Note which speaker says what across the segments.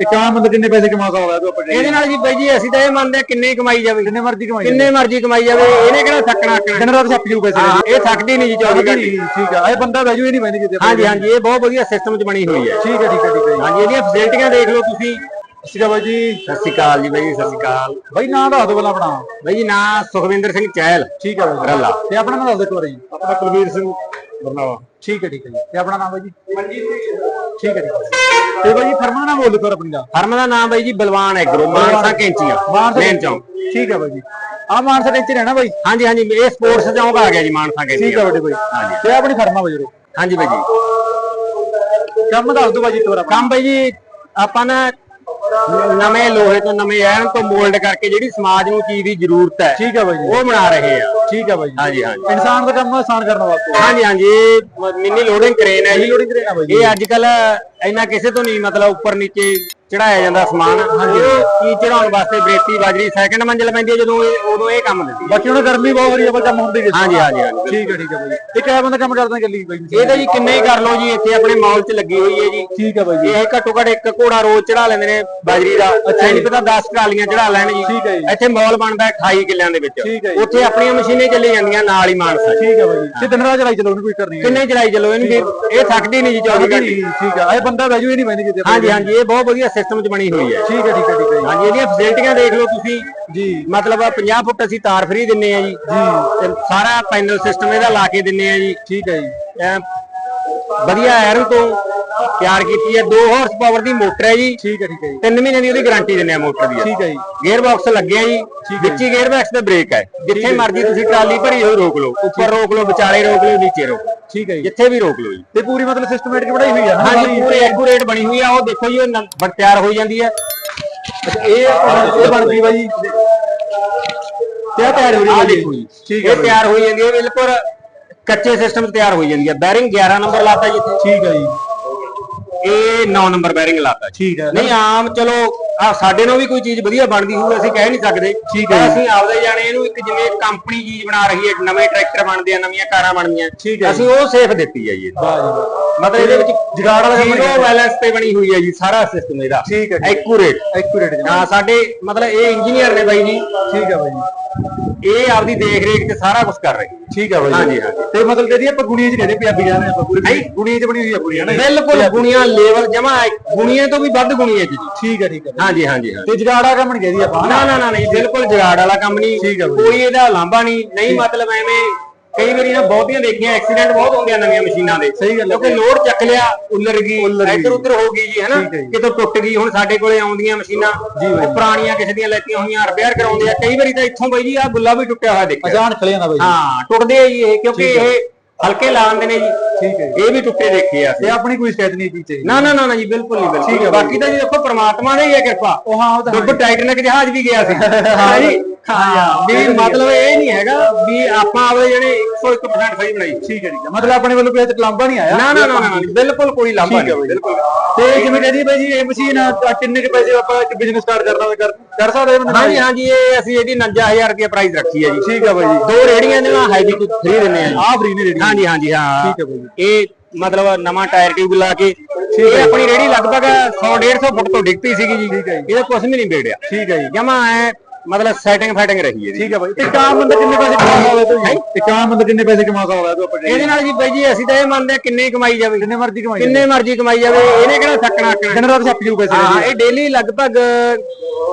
Speaker 1: ਇੱਕ ਆਮ ਬੰਦਾ ਕਿੰਨੇ ਪੈਸੇ ਕਮਾ ਸਕਦਾ ਤੂੰ ਆਪਾਂ
Speaker 2: ਇਹਦੇ ਨਾਲ ਜੀ ਬਾਈ ਜੀ ਅਸੀਂ ਤਾਂ ਇਹ ਮੰਨਦੇ ਹਾਂ ਕਿੰਨੇ ਹੀ ਕਮਾਈ ਜਾਵੇ।
Speaker 1: ਕਿੰਨੇ ਮਰਜ਼ੀ ਕਮਾਈ
Speaker 2: ਕਿੰਨੇ ਮਰਜ਼ੀ ਕਮਾਈ ਜਾਵੇ ਇਹਨੇ ਕਿਹੜਾ ਥੱਕਣਾ ਆਕਣਾ
Speaker 1: ਦਿਨ ਰਾਤ ਛੱਪ ਜੂ ਪੈਸੇ
Speaker 2: ਇਹ ਥੱਕਦੀ ਨਹੀਂ ਜੀ 24 ਘੰਟੇ।
Speaker 1: ਠੀਕ ਆ। ਇਹ ਬੰਦਾ ਵੈਜੂ ਹੀ ਨਹੀਂ ਪੈਂਦੀ ਕਿਤੇ।
Speaker 2: ਹਾਂਜੀ ਹਾਂਜੀ ਇਹ ਬਹੁਤ ਵਧੀਆ ਸਿਸਟਮ 'ਚ ਬਣੀ ਹੋਈ ਹੈ।
Speaker 1: ਠੀਕ ਹੈ ਠੀਕ ਹੈ ਠੀਕ ਹੈ ਜੀ।
Speaker 2: ਹਾਂਜੀ ਇਹਦੀਆਂ ਫੈਸਿਲਿਟੀਆਂ ਦੇਖ ਲਓ ਤੁਸੀਂ।
Speaker 1: ਸਿਕਾ ਬਾਈ ਜੀ।
Speaker 2: ਸਤਿ ਸ਼੍ਰੀ ਅਕਾਲ ਜੀ ਬਾਈ ਜੀ, ਸਤਿ ਸ਼੍ਰੀ ਅਕਾਲ।
Speaker 1: ਬਾਈ ਨਾਂ ਦੱਸ ਦੋ ਪਹਿਲਾਂ ਆਪਣਾ।
Speaker 2: ਬਾਈ ਜੀ ਨਾਂ ਸੁਖਵਿੰਦਰ ਸਿੰਘ ਚਹਿਲ।
Speaker 1: ਠੀਕ ਹੈ ਬਾਈ।
Speaker 2: ਰੱਲਾ।
Speaker 1: ਤੇ ਆਪਣਾ ਨਾਮ ਦੱਸ ਦੇ ਇੱਕ ਵਾਰੀ।
Speaker 2: ਆਪਣਾ ਕੁਲਵੀਰ ਸਿੰਘ ਬਰਨਾਵਾ
Speaker 1: ਠੀਕ ਹੈ ਠੀਕ ਹੈ ਜੀ। ਤੇ ਆਪਣਾ ਨਾਮ ਬਾਈ ਜੀ? ਮਨਜੀਤ ਠੀਕ ਹੈ ਤੇ ਬਾਈ ਜੀ ਫਰਮਾਨ ਨਾਮ ਬੋਲ ਕਰ ਆਪਣੀ ਦਾ।
Speaker 2: ਫਰਮ ਦਾ ਨਾਮ ਬਾਈ ਜੀ ਬਲਵਾਨ ਐਗਰੋ ਮਾਨਸਾ ਕੈਂਚੀਆਂ ਮੇਨ ਚੌਂਕ।
Speaker 1: ਠੀਕ ਹੈ ਬਾਈ ਜੀ। ਆ ਮਾਨਸਾ ਟੈਂਚਰ ਹੈ ਨਾ ਬਾਈ?
Speaker 2: ਹਾਂਜੀ ਹਾਂਜੀ ਇਹ ਸਪੋਰਟਸ ਚੌਂਕ ਆ ਗਿਆ ਜੀ ਮਾਨਸਾ
Speaker 1: ਠੀਕ ਹੈ ਵੱਡੇ ਬਾਈ।
Speaker 2: ਹਾਂਜੀ।
Speaker 1: ਤੇ ਆਪਣੀ ਫਰਮਾ ਬਾਈ
Speaker 2: ਹਾਂਜੀ ਬਾਈ ਜੀ।
Speaker 1: ਕੰਮ ਦੱਸ ਦੋ ਬਾਈ ਜੀ ਤੋਰਾ
Speaker 2: ਕੰਮ ਬਾਈ ਜੀ ਆਪਾਂ ਨਾ ਨਵੇਂ ਲੋਹੇ ਤੋਂ ਨਵੇਂ ਐਨ ਤੋਂ ਮੋਲਡ ਕਰਕੇ ਜਿਹੜੀ ਸਮਾਜ ਨੂੰ ਚੀਜ਼ ਦੀ ਜ਼ਰੂਰਤ ਹੈ
Speaker 1: ਠੀਕ ਹੈ ਬਾਈ ਜੀ।
Speaker 2: ਉਹ ਬਣਾ ਰਹੇ ਆ।
Speaker 1: ਠੀਕ ਹੈ ਬਾਈ
Speaker 2: ਹਾਂਜੀ ਹਾਂਜੀ।
Speaker 1: ਇਨਸਾਨ ਦਾ ਕੰਮ ਆਸਾਨ ਕਰਨ ਵਾਸਤੇ
Speaker 2: ਹਾਂਜੀ ਹਾਂਜੀ ਮਿੰਨੀ ਲੋਡਿੰਗ ਕਰੇਨ ਹੈ ਜੀ।
Speaker 1: ਲੋਡਿੰਗ ਕਰੇਨ ਆ ਬਾਈ ਜੀ।
Speaker 2: ਇਹ ਅੱਜ ਕੱਲ ਇੰਨਾ ਕਿਸੇ ਤੋਂ ਨਹੀਂ ਮਤਲਬ ਉੱਪਰ ਨੀਚੇ ਚੜਾਇਆ ਜਾਂਦਾ ਸਮਾਨ। ਹਾਂਜੀ ਕੀ ਚੜਾਉਣ ਵਾਸਤੇ ਬਰੇਤੀ ਬਾਜਰੀ ਸੈਕੰਡ ਮੰਜ਼ਿਲ ਪੈਂਦੀ ਹੈ ਜਦੋਂ ਇਹ ਉਦੋਂ ਇਹ ਕੰਮ ਦਿੰਦੀ ਹੈ।
Speaker 1: ਬਾਕੀ ਹੁਣ ਗਰਮੀ ਬਹੁਤ ਹੋ ਰਹੀ ਹੈ ਪਰ ਕੰਮ ਹੁੰਦੀ
Speaker 2: ਹਾਂਜੀ ਹਾਂਜੀ ਹਾਂਜੀ
Speaker 1: ਠੀਕ ਹੈ ਠੀਕ ਹੈ ਬਾਈ। ਇਹ ਕਿਆ ਬੰਦਾ ਕੰਮ ਕਰਦਾ ਗੱਲੀ ਬਾਈ।
Speaker 2: ਇਹ ਤਾਂ ਜੀ ਕਿੰਨੇ ਹੀ ਕਰ ਲਓ ਜੀ ਇੱਥੇ ਆਪਣੇ ਮਾਲ 'ਚ ਲੱਗੀ ਹੋਈ ਹੈ ਜੀ।
Speaker 1: ਠੀਕ ਹੈ ਬਾਈ ਜੀ।
Speaker 2: ਇਹ ਘੱਟੋ ਘੱਟ ਇੱਕ ਘੋੜਾ ਰੋਜ਼ ਚੜਾ ਲੈਂਦੇ ਨੇ ਬਾਜਰੀ ਦਾ। ਅੱਛਾ ਨਹੀਂ ਪਤਾ 10 ਟਰਾਲੀਆਂ ਚੜਾ ਲੈਣ ਜੀ।
Speaker 1: ਠੀਕ ਹੈ ਜੀ।
Speaker 2: ਇੱਥੇ ਮਾਲ ਬਣਦਾ ਹੈ 28 ਕਿੱਲਿਆਂ ਦੇ ਵਿੱਚ।
Speaker 1: ਠੀਕ ਹੈ ਜੀ।
Speaker 2: ਉੱਥੇ ਆਪਣੀਆਂ ਮਸ਼ੀਨਾਂ ਚੱਲੀ ਜਾਂਦੀਆਂ ਨਾਲ ਹੀ ਮਾਨਸਾ।
Speaker 1: ਠੀਕ ਹੈ ਬਾਈ ਜੀ। ਤੇ ਦਿਨ ਰਾਤ ਚਲਾਈ ਚਲੋ ਉਹਨੂੰ ਕੋਈ ਕਰਨੀ
Speaker 2: ਕਿੰਨੇ ਚਲਾਈ ਚੱਲੋ ਇਹਨੂੰ ਵੀ ਇਹ ਥੱਕਦੀ ਨਹੀਂ ਜੀ 24 ਘੰਟੇ।
Speaker 1: ਠੀਕ ਹੈ। ਇਹ ਬੰਦਾ ਵੈਜੂ ਹੀ ਨਹੀਂ ਪੈਂਦੀ ਕਿਤੇ।
Speaker 2: ਹਾਂਜੀ ਹਾਂਜੀ ਇਹ ਬਹੁਤ ਵਧੀਆ ਸਿਸਟਮ 'ਚ ਬਣੀ ਹੋਈ ਹੈ।
Speaker 1: ਠੀਕ ਹੈ ਠੀਕ ਹੈ ਠੀਕ ਹੈ
Speaker 2: ਹਾਂਜੀ ਇਹਦੀਆਂ ਫੈਸਿਲਿਟੀਆਂ ਦੇਖ ਲਓ ਤੁਸੀਂ।
Speaker 1: ਜੀ।
Speaker 2: ਮਤਲਬ 50 ਫੁੱਟ ਅਸੀਂ ਤਾਰ ਫ੍ਰੀ ਦਿੰਨੇ ਆ ਜੀ। ਤੇ ਸਾਰਾ ਪੈਨਲ ਸਿਸਟਮ ਇਹਦਾ ਲਾ ਕੇ ਦਿੰਨੇ ਆ ਜੀ।
Speaker 1: ਠੀਕ ਹੈ ਜੀ।
Speaker 2: ਐਂ ਵਧੀਆ ਐਰਨ ਤੋਂ ਤਿਆਰ ਕੀਤੀ ਹੈ। 2 ਹਾਰਸ ਪਾਵਰ ਦੀ ਮੋਟਰ ਹੈ ਜੀ।
Speaker 1: ਠੀਕ ਹੈ ਠੀਕ ਹੈ ਜੀ।
Speaker 2: 3 ਮਹੀਨੇ ਦੀ ਉਹਦੀ ਗਾਰੰਟੀ ਦਿੰਨੇ ਆ ਮੋਟਰ ਦੀ।
Speaker 1: ਠੀਕ ਹੈ ਜੀ।
Speaker 2: ਗੇਅਰ ਬਾਕਸ ਲੱਗਿਆ ਜੀ। ਵਿੱਚ ਹੀ ਗੇਅਰ ਬਾਕਸ ਤੇ ਬ੍ਰੇਕ ਹੈ। ਜਿੱਥੇ ਮਰਜ਼ੀ ਤੁਸੀਂ ਟਰਾਲੀ ਭਰੀ ਹੋਈ ਰੋਕ ਲਓ। ਉੱਪਰ ਰੋਕ ਲਓ ਵਿਚਾਲੇ ਰੋਕ ਲਓ ਨੀਚੇ ਰੋਕ
Speaker 1: ਠੀਕ ਹੈ ਜੀ।
Speaker 2: ਜਿੱਥੇ ਵੀ ਰੋਕ ਲਓ ਜੀ।
Speaker 1: ਤੇ ਪੂਰੀ ਮਤਲਬ ਸਿਸਟਮੈਟਿਕ ਬਣਾਈ ਹੋਈ ਹੈ
Speaker 2: ਹਾਂਜੀ ਪੂਰੀ ਐਕੂਰੇਟ ਬਣੀ ਹੋਈ ਆ। ਉਹ ਦੇਖੋ ਜੀ ਉਹ ਤਿਆਰ ਹੋਈ ਜਾਂਦੀ ਹੈ।
Speaker 1: ਅੱਛਾ, ਇਹ ਇਹ ਬਣ ਗਈ ਬਾਈ ਤਿਆਰ ਹੋ ਰਹੀ ਹੈ ਠੀਕ ਹੈ
Speaker 2: ਇਹ ਤਿਆਰ ਹੋਈ ਜਾਂਦੀ ਹੈ ਬਿਲਕੁਲ। ਕੱਚੇ ਸਿਸਟਮ 'ਚ ਤਿਆਰ ਹੋਈ ਜਾਂਦੀ ਹੈ ਬੈਰਿੰਗ 11 ਨੰਬਰ ਲਾਤਾ ਜੀ ਇੱਥੇ।
Speaker 1: ਠੀਕ ਹੈ ਜੀ।
Speaker 2: ਇਹ 9 ਨੰਬਰ ਬੈਰਿੰਗ ਲਾਤਾ ਜੀ।
Speaker 1: ਠੀਕ ਹੈ
Speaker 2: ਨਹੀਂ ਆਮ ਚਲੋ ਆ ਸਾਡੇ ਨਾਲ ਵੀ ਕੋਈ ਚੀਜ਼ ਵਧੀਆ ਬਣਦੀ ਹੋਊ ਅਸੀਂ ਕਹਿ ਨਹੀਂ ਸਕਦੇ।
Speaker 1: ਠੀਕ ਹੈ ਜੀ।
Speaker 2: ਅਸੀਂ ਆਪਦੇ ਜਾਣੇ ਇਹਨੂੰ ਇੱਕ ਜਿਵੇਂ ਕੰਪਨੀ ਚੀਜ਼ ਬਣਾ ਰਹੀ ਹੈ ਨਵੇਂ ਟਰੈਕਟਰ ਬਣਦੇ ਆ ਨਵੀਆਂ ਕਾਰਾਂ ਬਣਦੀਆਂ।
Speaker 1: ਠੀਕ ਹੈ
Speaker 2: ਅਸੀਂ ਉਹ ਸੇਫ ਦਿੱਤੀ ਹੈ ਜੀ ਇਹਨੂੰ।
Speaker 1: ਵਾਹ ਜੀ ਵਾਹ।
Speaker 2: ਮਤਲਬ ਇਹਦੇ ਵਿੱਚ
Speaker 1: ਜੁਗਾੜ ਵਾਲਾ ਕੰਮ
Speaker 2: ਜ਼ੀਰੋ ਬੈਲੈਂਸ ਤੇ ਬਣੀ ਹੋਈ ਹੈ ਜੀ ਸਾਰਾ ਸਿਸਟਮ ਇਹਦਾ।
Speaker 1: ਠੀਕ ਹੈ।
Speaker 2: ਐਕੂਰੇਟ
Speaker 1: ਐਕੂਰੇਟ ਜੀ
Speaker 2: ਹਾਂ ਸਾਡੇ ਮਤਲਬ ਇਹ ਇੰਜੀਨੀਅਰ ਨੇ ਬਾਈ ਜੀ।
Speaker 1: ਠੀਕ ਹੈ ਬਾਈ ਜੀ।
Speaker 2: ਇਹ ਆਪਦੀ ਦੇਖ ਰੇਖ ਤੇ ਸਾਰਾ ਕੁਝ ਕਰ ਰਹੇ।
Speaker 1: ਠੀਕ ਹੈ ਬਾਈ
Speaker 2: ਹਾਂਜੀ, ਹਾਂਜੀ।
Speaker 1: ਤੇ ਮਤਲਬ ਜਿਹੜੀ ਆਪਾਂ ਗੁਣੀਆਂ ਚ ਕਹਿੰਦੇ ਪੰਜਾਬੀ ਕਹਿੰਦੇ ਆਪਾਂ ਪੂਰੀ
Speaker 2: ਹੈਂ?
Speaker 1: ਗੁਣੀਆਂ ਚ ਬਣੀ ਹੋਈ ਹੈ ਪੂਰੀ ਹੈ ਨਾ
Speaker 2: ਬਿਲਕੁਲ ਗੁਣੀਆਂ ਲੈਵਲ ਜਮਾ ਗੁਣੀਆਂ ਤੋਂ ਵੀ ਵੱਧ ਗੁਣੀਆਂ ਚ
Speaker 1: ਠੀਕ ਹੈ ਠੀਕ ਹੈ
Speaker 2: ਹਾਂਜੀ ਹਾਂਜੀ
Speaker 1: ਤੇ ਜਗਾੜਾ ਕੰਮ ਨਹੀਂ ਕਹਿੰਦੀ ਆਪਾਂ।
Speaker 2: ਨਾ ਨਾ ਨਾ ਨਹੀਂ ਬਿਲਕੁਲ ਜਗਾੜ ਵਾਲਾ ਕੰਮ ਨਹੀਂ। ਕੋਈ ਇਹਦਾ ਲਾਂਭਾ ਨਹੀਂ। ਨਹੀਂ ਮਤਲਬ ਐਵੇਂ ਨਾ ਬਹੁਤੀਆਂ ਦੇਖੀਆਂ ਐਕਸੀਡੈਂਟ ਬਹੁਤ ਹੁੰਦੇ ਆ ਨਵੀਆਂ ਮਸ਼ੀਨਾਂ ਦੇ।
Speaker 1: ਸਹੀ ਗੱਲ ਹੈ।
Speaker 2: ਕਿਉਂਕਿ ਲੋਡ ਚੱਕ ਲਿਆ ਉੱਲਰ ਗਈ
Speaker 1: ਉੱਲਰ ਗਈ।
Speaker 2: ਇੱਧਰ ਉੱਧਰ ਹੋ ਗਈ ਜੀ ਹੈਨਾ
Speaker 1: ਠੀਕ ਹੈ ਜੀ।
Speaker 2: ਕਿਤੋਂ ਟੁੱਟ ਗਈ ਹੁਣ ਸਾਡੇ ਕੋਲੇ ਆਉਂਦੀਆਂ ਮਸ਼ੀਨਾਂ
Speaker 1: ਜੀ ਬਾਈ।
Speaker 2: ਪੁਰਾਣੀਆਂ ਕਿਸੇ ਦੀਆਂ ਲੈਤੀਆਂ ਹੋਈਆਂ ਰਿਪੇਅਰ ਕਰਾਉਂਦੇ ਆ। ਕਈ ਵਾਰੀ ਤਾਂ ਇੱਥੋਂ ਬਈ ਜੀ ਆ ਗੁੱਲਾ ਵੀ ਟੁੱਟਿਆ ਹੋਇਆ ਦੇਖਿਆ।
Speaker 1: ਅਜਾਨ ਖਲੇ ਨਾ ਬਾਈ
Speaker 2: ਹਾਂ ਟੁੱਟਦੇ ਆ ਜੀ ਇਹ ਕਿਉਂਕਿ ਇਹ ਹਲਕੇ ਲਾਉਂਦੇ ਨੇ ਜੀ।
Speaker 1: ਠੀਕ ਹੈ
Speaker 2: ਇਹ ਵੀ ਟੁੱਟੇ ਦੇਖੇ ਆ ਅਸੀਂ।
Speaker 1: ਤੇ ਆਪਣੀ ਕੋਈ ਸ਼ਿਕਾਇਤ ਨਹੀਂ ਕੀਤੀ
Speaker 2: ਨਾ ਨਾ ਨਾ ਨਾ ਜੀ ਬਿਲਕੁਲ ਨਹੀਂ ਬਿਲਕੁਲ
Speaker 1: ਠੀਕ ਹੈ ਬਾਈ।
Speaker 2: ਬਾਕੀ ਤਾਂ ਜੀ ਦੇਖੋ ਪ੍ਰਮਾਤਮਾ ਦੀ ਹੀ ਹੈ ਕਿਰਪਾ।
Speaker 1: ਉਹ ਹਾਂ ਉਹ ਤਾਂ
Speaker 2: ਡੁੱਬ ਟਾਈਟਨਿਕ ਜਹਾਜ਼ ਵੀ ਗਿਆ ਸੀ। ਹਾਂ ਜੀ। ਹਾਂ ਵੀ ਮਤਲਬ ਇਹ ਨਹੀਂ ਹੈਗਾ ਵੀ ਆਪਾਂ ਆਪਦੇ ਜਿਹੜੇ 101% ਸਹੀ ਬਣਾਈ।
Speaker 1: ਠੀਕ ਹੈ ਠੀਕ ਹੈ। ਮਤਲਬ ਆਪਣੇ ਵੱਲੋਂ ਕੋਈ ਇੱਥੇ ਲਾਂਭਾ ਨਹੀਂ ਆਇਆ।
Speaker 2: ਨਾ ਨਾ ਨਾ ਨਾ ਬਿਲਕੁਲ। ਕੋਈ ਲਾਂਭਾ ਨਹੀਂ। ਬਿਲਕੁਲ।
Speaker 1: ਤੇ ਜਿਵੇਂ ਕਹਿੰਦੀ ਬਾਈ ਜੀ ਇਹ ਮਸ਼ੀਨ ਆ, ਤਾਂ ਕਿੰਨੇ ਕੁ ਪੈਸੇ ਆਪਾਂ ਇੱਕ ਬਿਜ਼ਨਸ ਸਟਾਰਟ ਕਰਨਾ ਹੋਵੇ ਕਰ ਕਰ ਸਕਦੇ ਹਾਂ
Speaker 2: ਹਾਂਜੀ ਹਾਂਜੀ ਇਹ ਅਸੀਂ ਇਹਦੀ 59000 ਰੁਪਏ ਪ੍ਰਾਈਸ ਰੱਖੀ ਹੈ ਜੀ।
Speaker 1: ਠੀਕ ਹੈ ਬਾਈ ਜੀ।
Speaker 2: ਦੋ ਰੇੜੀਆਂ ਦੇ ਨਾਲ ਹੈਵੀ ਕੁਝ ਫ੍ਰੀ ਦਿੰਨੇ ਆ ਜੀ।
Speaker 1: ਆਹ ਫਰੀ ਨਹੀਂ ਰੇਡੀ
Speaker 2: ਹਾਂਜੀ ਹਾਂਜੀ ਹਾਂ।
Speaker 1: ਠੀਕ ਹੈ ਬਾਈ ਜੀ।
Speaker 2: ਇਹ ਮਤਲਬ ਨਵਾਂ ਟਾਇਰ ਟਿਊਬ ਲਾ ਕੇ ਇਹ ਆਪਣੀ ਰੇੜੀ ਲਗਭਗ 100 150 ਫੁੱਟ ਤੋਂ ਡਿੱਗ ਪਈ ਸੀਗੀ ਜੀ।
Speaker 1: ਠੀਕ ਹੈ ਜੀ।
Speaker 2: ਇਹਦਾ ਕੁਝ ਵੀ ਨਹੀਂ ਵਿਗੜਿਆ।
Speaker 1: ਠੀਕ ਹੈ ਜੀ।
Speaker 2: ਜਮਾ ਐ ਮਤਲਬ ਸੈਟਿੰਗ ਫਾਈਟਿੰਗ ਰਹੀ ਹੈ ਜੀ
Speaker 1: ਠੀਕ ਹੈ ਬਾਈ। ਇੱਕ ਆਮ ਬੰਦਾ ਕਿੰਨੇ ਪੈਸੇ ਕਮਾ ਸਕਦਾ ਤੂੰ? ਇੱਕ ਆਮ ਬੰਦਾ ਕਿੰਨੇ ਪੈਸੇ ਕਮਾ ਸਕਦਾ ਤੂੰ ਆਪਾਂ
Speaker 2: ਇਹਦੇ ਨਾਲ ਜੀ ਬਾਈ ਜੀ ਅਸੀਂ ਤਾਂ ਇਹ ਮੰਨਦੇ ਹਾਂ ਕਿੰਨੇ ਹੀ ਕਮਾਈ ਜਾਵੇ।
Speaker 1: ਕਿੰਨੇ ਮਰਜ਼ੀ ਕਮਾਈ
Speaker 2: ਕਿੰਨੇ ਮਰਜ਼ੀ ਕਮਾਈ ਜਾਵੇ ਇਹਨੇ ਕਿਹੜਾ ਥੱਕਣਾ ਆਕਣਾ
Speaker 1: ਦਿਨ ਰਾਤ ਛੱਪ ਜੂ ਪੈਸੇ
Speaker 2: ਹਾਂ ਇਹ ਡੇਲੀ ਲਗਭਗ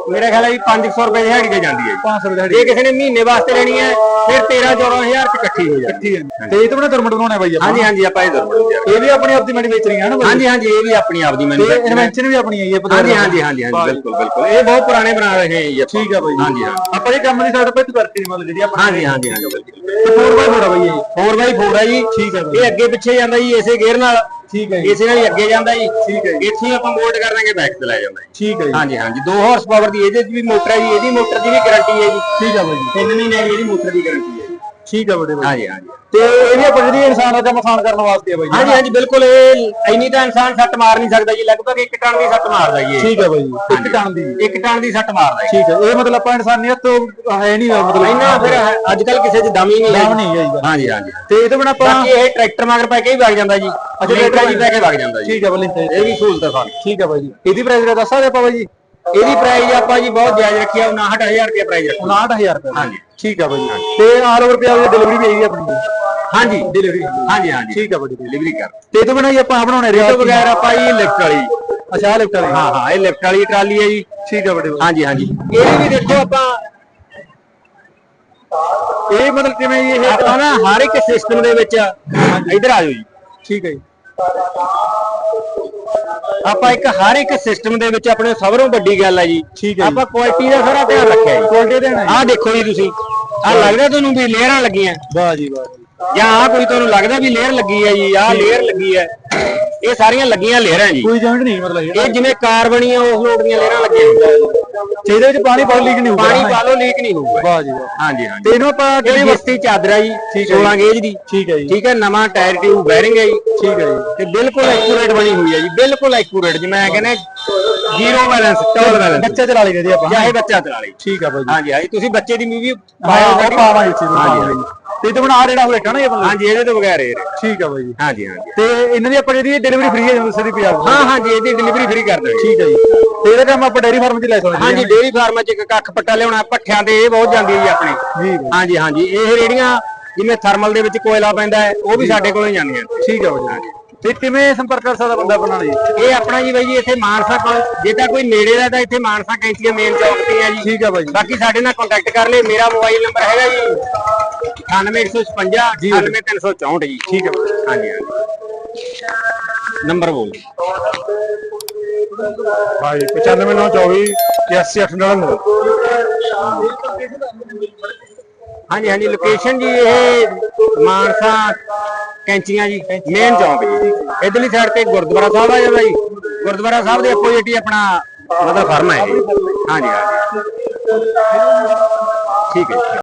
Speaker 2: ਮੇਰਾ ਖਿਆਲ ਹੈ ਵੀ 500 ਰੁਪਏ ਦਿਹਾੜੀ ਤੇ ਜਾਂਦੀ ਹੈ ਜੀ।
Speaker 1: 500 ਰੁਪਏ
Speaker 2: ਜੇ ਕਿਸੇ ਨੇ ਮਹੀਨੇ ਵਾਸਤੇ ਲੈਣੀ ਹੈ ਫਿਰ 13 14000 ਚ ਇਕੱਠੀ ਹੋ ਜਾਂਦੀ
Speaker 1: ਹੈ। ਤੇ ਇਹ ਤਾਂ ਬਣਾ ਤਰਮਟ ਬਣਾਉਣਾ ਬਾਈ ਆਪਾਂ।
Speaker 2: ਹਾਂਜੀ ਹਾਂਜੀ ਆਪਾਂ ਇਹ ਦਰਮਣ
Speaker 1: ਇਹ ਵੀ ਆਪਣੀ ਆਪਦੀ ਮੰਡੀ ਵੇਚ ਰਹੀ ਹੈ ਨਾ
Speaker 2: ਹਾਂਜੀ ਹਾਂਜੀ ਇਹ ਵੀ ਆਪਣੀ ਆਪਦੀ
Speaker 1: ਤੇ
Speaker 2: ਮੈਨੂਫੈਕਚਰ
Speaker 1: ਇਨਵੈਂਸ਼ਨ ਵੀ ਆਪਣੀ ਹੈ ਪਤਾ
Speaker 2: ਹਾਂਜੀ ਹਾਂਜੀ ਹਾਂਜੀ ਬਿਲਕੁਲ ਬਿਲਕੁਲ। ਇਹ ਬਹੁਤ ਪੁਰਾਣੇ ਬਣਾ ਰਹੇ ਹੈ ਜੀ ਆਪਾਂ।
Speaker 1: ਠੀਕ ਹੈ ਬਾਈ
Speaker 2: ਹਾਂਜੀ ਹਾਂ
Speaker 1: ਆਪਾਂ ਇਹ ਕੰਮ ਦੀ ਸਾਡਾ ਪਹਿਲਾਂ ਕਰਤੀ ਮਤਲਬ ਜਿਹੜੀ ਆਪਾਂ
Speaker 2: ਹਾਂਜੀ ਹਾਂਜੀ ਹਾਂਜੀ। ਬਿਲਕੁਲ
Speaker 1: ਤੇ 4x4 ਆ ਬਾਈ ਇਹ।
Speaker 2: 4x4 ਹੈ ਜੀ।
Speaker 1: ਠੀਕ ਹੈ ਬਾਈ।
Speaker 2: ਇਹ ਅੱਗੇ ਪਿੱਛੇ ਜਾਂਦਾ ਜੀ ਇਸੇ ਗੇਅਰ ਨਾਲ।
Speaker 1: ਠੀਕ ਹੈ ਜੀ।
Speaker 2: ਇਸੇ ਨਾਲ ਹੀ ਅੱਗੇ ਜਾਂਦਾ ਜੀ।
Speaker 1: ਠੀਕ ਹੈ ਜੀ।
Speaker 2: ਇੱਥੇ ਆਪਾਂ ਮੋਲਡ ਕਰ ਦਾਂਗੇ ਬੈਕ ਤੇ ਲੈ ਜਾਂਦਾ ਜੀ।
Speaker 1: ਠੀਕ ਹੈ ਜੀ।
Speaker 2: ਹਾਂਜੀ ਹਾਂਜੀ। 2 ਹਾਰਸ ਪਾਵਰ ਦੀ ਇਹਦੇ 'ਚ ਵੀ ਮੋਟਰ ਹੈ ਜੀ ਇਹਦੀ ਮੋਟਰ ਦੀ ਵੀ ਗਾਰੰਟੀ ਹੈ ਜੀ।
Speaker 1: ਠੀਕ ਹੈ ਬਾਈ ਜੀ।
Speaker 2: 3 ਮਹੀਨੇ ਦੀ ਇਹਦੀ ਮੋਟਰ ਦੀ ਗਾਰੰਟੀ
Speaker 1: ਠੀਕ ਹੈ ਬੜੇ ਬਾਈ।
Speaker 2: ਹਾਂਜੀ ਹਾਂਜੀ।
Speaker 1: ਤੇ ਇਹ ਵੀ ਆਪਾਂ ਜਿਹੜੀ ਇਨਸਾਨ ਦਾ ਮਸਾਨ ਕਰਨ ਵਾਸਤੇ ਆ ਬਾਈ
Speaker 2: ਹਾਂਜੀ ਹਾਂਜੀ ਬਿਲਕੁਲ ਇਹ ਇੰਨੀ ਤਾਂ ਇਨਸਾਨ ਸੱਟ ਮਾਰ ਨਹੀਂ ਸਕਦਾ ਜੀ ਲਗਭਗ 1 ਟਨ ਦੀ ਸੱਟ ਮਾਰਦਾ ਜੀ
Speaker 1: ਠੀਕ ਹੈ ਬਾਈ ਜੀ ਇੱਕ ਟਨ ਦੀ।
Speaker 2: 1 ਟਨ ਦੀ ਸੱਟ ਮਾਰਦਾ
Speaker 1: ਠੀਕ ਹੈ ਇਹ ਮਤਲਬ ਆਪਾਂ ਇਨਸਾਨੀਅਤ ਤੋਂ ਹੈ ਨਹੀਂ ਮਤਲਬ।
Speaker 2: ਇੰਨਾ ਫਿਰ ਅੱਜ ਕੱਲ ਕਿਸੇ 'ਚ ਦਮ ਹੀ ਨਹੀਂ
Speaker 1: ਹੈ
Speaker 2: ਹਾਂਜੀ ਹਾਂਜੀ।
Speaker 1: ਤੇ ਇਹ ਤੋਂ ਬਿਨਾ ਆਪਾਂ
Speaker 2: ਬਾਕੀ ਇਹ ਟਰੈਕਟਰ ਮਗਰ ਪੈ ਕੇ ਵੀ ਵਗ ਜਾਂਦਾ ਜੀ। ਅੱਛਾ ਟਰੈਕਟਰ ਜੀ ਪੈ ਕੇ ਵਗ ਜਾਂਦਾ ਜੀ।
Speaker 1: ਠੀਕ ਹੈ ਬੱਲੇ
Speaker 2: ਇਹ ਵੀ ਸਹੂਲਤ ਹੈ ਸਾਨੂੰ।
Speaker 1: ਠੀਕ ਹੈ ਬਾਈ ਜੀ। ਇਹਦੀ ਪ੍ਰਾਈਸ ਦਾ ਦੱਸ ਸਕਦੇ ਆਪਾਂ ਬਾਈ ਜੀ?
Speaker 2: ਇਹਦੀ ਪ੍ਰਾਈਸ ਆਪਾਂ ਜੀ ਬਹੁਤ ਜਾਇਜ਼ ਰੱਖੀ ਆ 59000 ਰੁਪਏ ਪ੍ਰਾਈਸ ਰੱਖੀ।
Speaker 1: 59000 ਰੁਪਏ।
Speaker 2: ਹਾਂਜੀ।
Speaker 1: ਠੀਕ ਹੈ ਬਾਈ। ਜੀ ਤੇ ਆਲ ਓਵਰ ਪਿਆ ਦੀ ਡਿਲੀਵਰੀ ਵੀ ਹੈਗੀ ਆਪਣੀ
Speaker 2: ਹਾਂਜੀ
Speaker 1: ਡਿਲੀਵਰੀ
Speaker 2: ਹਾਂਜੀ ਹਾਂਜੀ।
Speaker 1: ਠੀਕ ਹੈ ਬਾਈ। ਜੀ
Speaker 2: ਡਿਲੀਵਰੀ ਕਰ।
Speaker 1: ਤੇ ਇਹ ਤੋਂ ਬਿਨਾ ਜੀ ਆਪਾਂ ਬਣਾਉਣੇ ਰੇਟ
Speaker 2: ਤੋਂ ਬਗੈਰ ਆਪਾਂ ਜੀ ਲਿਫਟ ਵਾਲੀ।
Speaker 1: ਅੱਛਾ ਲਿਫਟ ਵਾਲੀ।
Speaker 2: ਹਾਂ ਹਾਂ ਇਹ ਲਿਫਟ ਵਾਲੀ ਟਰਾਲੀ ਹੈ ਜੀ।
Speaker 1: ਠੀਕ ਬੜੇ ਬਾਈ।
Speaker 2: ਹਾਂਜੀ ਹਾਂਜੀ। ਇਹ ਵੀ ਦੇਖੋ ਆਪਾਂ।
Speaker 1: ਇਹ ਮਤਲਬ ਕਿਵੇਂ ਜੀ ਇਹ
Speaker 2: ਆਪਾਂ ਨਾ ਹਰ ਇੱਕ ਸਿਸਟਮ ਦੇ ਵਿੱਚ ਇੱਧਰ ਆ ਜਾਓ ਜੀ।
Speaker 1: ਠੀਕ ਹੈ ਜੀ।
Speaker 2: ਆਪਾਂ ਇੱਕ ਹਰ ਇੱਕ ਸਿਸਟਮ ਦੇ ਵਿੱਚ ਆਪਣੇ ਸਭਰੋਂ ਵੱਡੀ ਗੱਲ ਹੈ ਜੀ।
Speaker 1: ਠੀਕ ਹੈ ਜੀ।
Speaker 2: ਆਪਾਂ ਕੁਆਲਿਟੀ ਦਾ ਸਾਰਾ ਧਿਆਨ ਰੱਖਿਆ ਜੀ।
Speaker 1: ਕੁਆਲਿਟੀ ਦੇਣਾ
Speaker 2: ਆਹ ਦੇਖੋ ਜੀ ਤੁਸੀਂ। ਆਹ ਲੱਗਦਾ ਤੁਹਾਨੂੰ ਵੀ ਲੇਅਰਾਂ ਲੱਗੀਆਂ।
Speaker 1: ਵਾਹ ਜੀ ਵਾਹ ਜੀ।
Speaker 2: ਜਾਂ ਆਹ ਕੋਈ ਤੁਹਾਨੂੰ ਲੱਗਦਾ ਵੀ ਲੇਅਰ ਲੱਗੀ ਹੈ ਜੀ ਆਹ ਲੇਅਰ ਲੱਗੀ ਹੈ ਇਹ ਸਾਰੀਆਂ ਲੱਗੀਆਂ ਲੇਅਰਾਂ ਜੀ।
Speaker 1: ਕੋਈ ਜੁਆਇੰਟ ਨਹੀਂ ਮਤਲਬ ਇਹ।
Speaker 2: ਜਿਵੇਂ ਕਾਰ ਬਣੀ ਆ ਉਸ ਲੋਡ ਦੀਆਂ ਲੇਅਰਾਂ ਲੱਗੀਆਂ।
Speaker 1: ਤੇ ਇਹਦੇ ਵਿੱਚ ਪਾਣੀ ਬਹੁਤ ਲੀਕ ਨਹੀਂ ਹੋਊਗਾ।
Speaker 2: ਪਾਣੀ ਪਾ ਲਓ ਲੀਕ ਨਹੀਂ ਹੋਊਗਾ।
Speaker 1: ਵਾਹ ਜੀ ਵਾਹ।
Speaker 2: ਹਾਂਜੀ ਹਾਂਜੀ।
Speaker 1: ਤੇ ਇਹਨੂੰ ਆਪਾਂ ਕਿਹੜੀ
Speaker 2: ਵਸਤੀ ਚਾਦਰ ਜੀ
Speaker 1: ਠੀਕ ਹੈ
Speaker 2: 16 ਗੇਜ ਦੀ।
Speaker 1: ਠੀਕ ਹੈ ਜੀ।
Speaker 2: ਠੀਕ ਹੈ ਨਵਾਂ ਟਾਇਰ ਟਿਊਬ ਬੈਰਿੰਗ ਹੈ ਜੀ।
Speaker 1: ਠੀਕ ਹੈ ਜੀ।
Speaker 2: ਤੇ ਬਿਲਕੁਲ ਐਕੂਰੇਟ ਬਣੀ ਹੋਈ ਹੈ ਜੀ ਬਿਲਕੁਲ ਐਕੂਰੇਟ ਜਿਵੇਂ ਮੈਂ ਕਹਿੰਦਾ ਜ਼ੀਰੋ ਬੈਲੈਂਸ ਟੋਲ ਬੈਲੈਂਸ
Speaker 1: ਬੱਚੇ ਚਲਾ ਲਈ ਜੀ ਆਪਾਂ।
Speaker 2: ਚਾਹੇ ਬੱਚਾ ਚਲਾ ਲਈ।
Speaker 1: ਠੀਕ ਹੈ ਬਾਈ ਜੀ।
Speaker 2: ਹਾਂਜੀ ਹਾਂਜੀ ਤੁਸੀਂ ਬੱਚੇ ਦੀ ਮੂਵੀ
Speaker 1: ਉਹ ਪਾਵਾਂਗੇ ਚੀਜ਼
Speaker 2: ਹਾਂਜੀ,
Speaker 1: ਤੇ ਇਹ ਤੋਂ ਆ ਜਿਹੜਾ ਹੋਇਆ ਨਾ ਇਹ ਬੰਦਾ
Speaker 2: ਹਾਂਜੀ ਇਹਦੇ ਤੋਂ ਬਗੈਰ ਇਹ।
Speaker 1: ਠੀਕ ਹੈ ਬਾਈ ਜੀ।
Speaker 2: ਹਾਂਜੀ ਹਾਂਜੀ।
Speaker 1: ਤੇ ਇਹਨਾਂ ਦੀ ਆਪਾਂ ਜਿਹੜੀ ਡਿਲੀਵਰੀ ਫ੍ਰੀ ਹੈ ਜਦੋਂ ਸਾਡੀ ਪੰਜਾਬ
Speaker 2: ਹਾਂ ਹਾਂਜੀ ਇਹਦੀ ਡਿਲੀਵਰੀ ਫ੍ਰੀ ਕਰ
Speaker 1: ਠੀਕ ਹੈ ਜੀ। ਤੇ ਇਹਦਾ ਕੰਮ ਆਪਾਂ ਡੈਰੀ ਫਾਰਮ 'ਚ ਲੈ ਸਕਦੇ ਹਾਂ
Speaker 2: ਹਾਂਜੀ ਡੇਅਰੀ ਫਾਰਮ 'ਚ ਇੱਕ ਕੱਖ ਪੱਟਾ ਲਿਆਉਣਾ ਪੱਠਿਆਂ ਤੇ ਇਹ ਬਹੁਤ ਜਾਂਦੀ ਹੈ ਜੀ ਆਪਣੀ।
Speaker 1: ਜੀ
Speaker 2: ਹਾਂਜੀ ਹਾਂਜੀ। ਇਹ ਰੇੜੀਆਂ ਜਿਵੇਂ ਥਰਮਲ ਦੇ ਵਿੱਚ ਕੋਇਲਾ ਪੈਂਦਾ ਹੈ ਉਹ ਵੀ ਸਾਡੇ ਕੋਲੋਂ ਹੀ ਜਾਂਦੀਆਂ
Speaker 1: ਠੀਕ ਹੈ ਬਾਈ ਜੀ। ਤੇ ਕਿਵੇਂ ਸੰਪਰਕ ਕਰ ਸਕਦਾ ਬੰਦਾ ਆਪਣਾ ਜੀ?
Speaker 2: ਇਹ ਆਪਣਾ ਜੀ ਬਾਈ ਜੀ ਇੱਥੇ ਮਾਨਸਾ ਕੋਲ ਜੇ ਤਾਂ ਕੋਈ ਨੇੜੇ ਦਾ ਤਾਂ ਇੱਥੇ ਮਾਨਸਾ ਕੈਂਚੀਆ ਮੇਨ ਚੌਕ ਤੇ ਹੈ ਜੀ।
Speaker 1: ਠੀਕ ਹੈ ਬਾਈ
Speaker 2: ਬਾਕੀ ਸਾਡੇ ਨਾਲ ਕੰਟੈਕਟ ਕਰ ਲੈ ਮੇਰਾ ਮੋਬਾਈਲ ਨੰਬਰ ਹੈਗਾ ਜੀ। 98156 98364 ਜੀ।
Speaker 1: ਠੀਕ ਹੈ ਬਾਈ।
Speaker 2: ਹਾਂਜੀ ਹਾਂਜੀ। ਨੰਬਰ ਬੋਲ।
Speaker 1: ਭਾਈ 95924 88899
Speaker 2: ਹਾਂਜੀ ਹਾਂਜੀ ਲੋਕੇਸ਼ਨ ਜੀ ਇਹ ਮਾਨਸਾ ਕੈਂਚੀਆਂ ਜੀ ਮੇਨ ਚੌਂਕ ਜੀ। ਇਧਰਲੀ ਸਾਈਡ ਤੇ ਗੁਰਦੁਆਰਾ ਸਾਹਿਬ ਆ ਜਾਂਦਾ ਜੀ। ਗੁਰਦੁਆਰਾ ਸਾਹਿਬ ਦੇ ਆਪੋਜ਼ਿਟ ਹੀ ਆਪਣਾ ਮਤਲਬ ਫਰਮ ਹੈ ਇਹ। ਹਾਂਜੀ ਹਾਂਜੀ। ਠੀਕ ਹੈ ਜੀ।